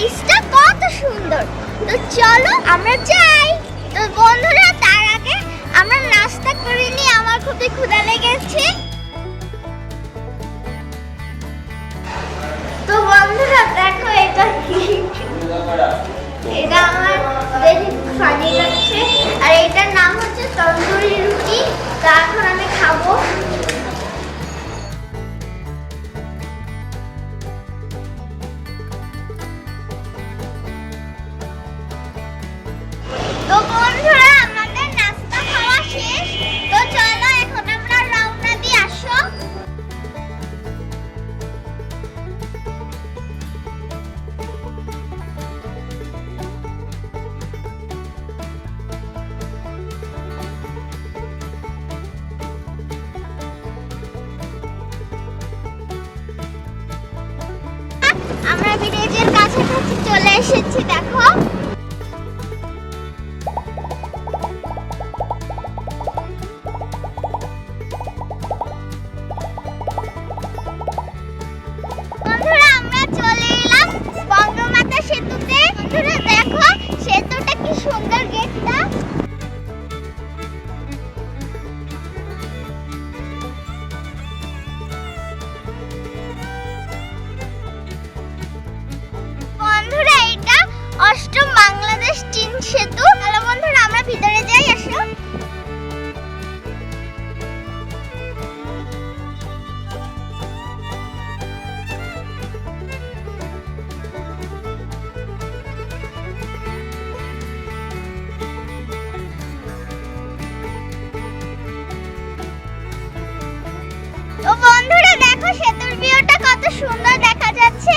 ব্রিজটা কত সুন্দর। তো চলো আমরা যাই। তো বন্ধুরা, তার আগে আমরা নাস্তা করিনি আমার খুবই ক্ষুধা লেগেছে। 就来神奇的空。সুন্দর দেখা যাচ্ছে।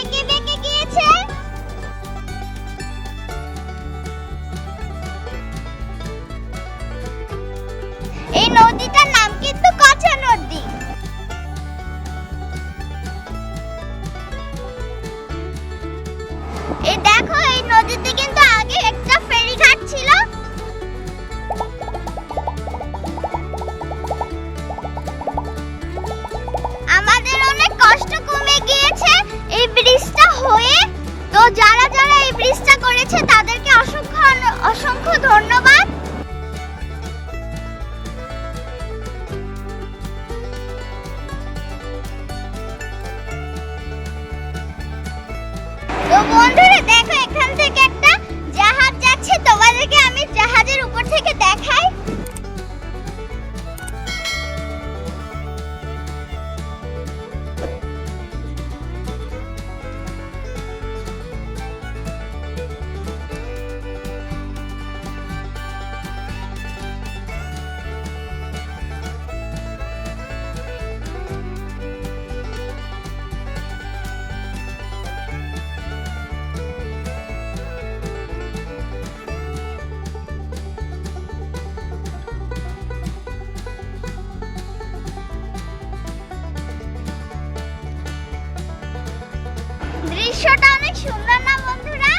যারা যারা এই ব্রিজটা করেছে, তাদেরকে অসংখ্য অসংখ্য ধন্যবাদ। তো বন্ধুরা, দেখো এখান থেকে একটা জাহাজ যাচ্ছে। তোমাদেরকে আমি জাহাজের উপর থেকে দেখাই। সুন্দর না বন্ধুরা?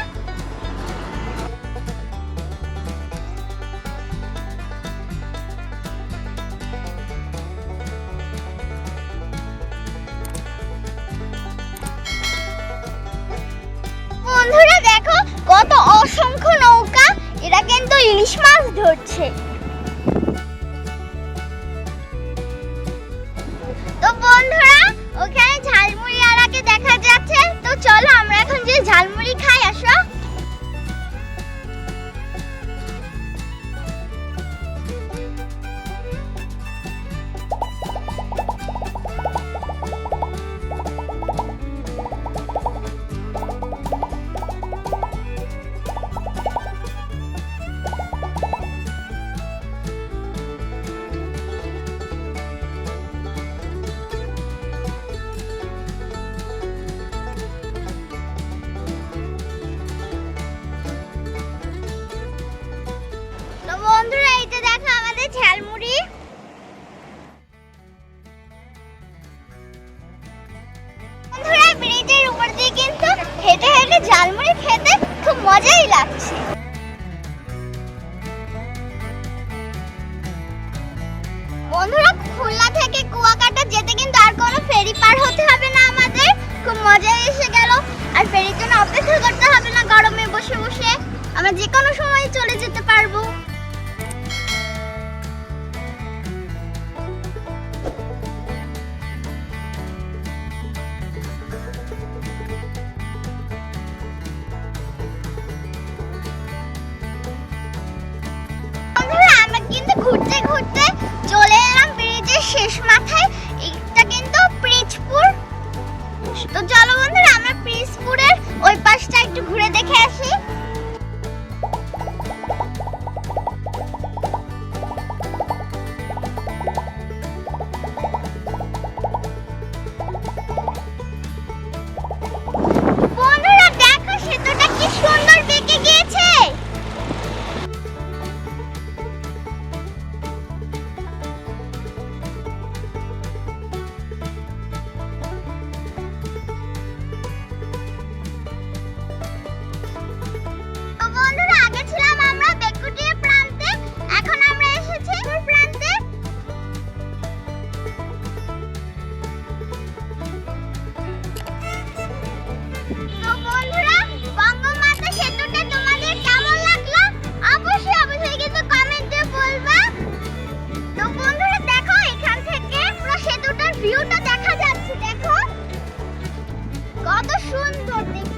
বন্ধুরা দেখো কত অসংখ্য নৌকা এরা কিন্তু ইলিশ মাছ ধরছে। ঝালমুড়ি খাই মজাই লাগছে। কিন্তু ঘুরতে ঘুরতে চলে এলাম ব্রিজের শেষ মাথায়। এটা কিন্তু প্রিজপুর। তো চলো বন্ধুরা আমরা প্রিজপুরের ওই পাশটা একটু ঘুরে দেখে আসি। Надо шум додати.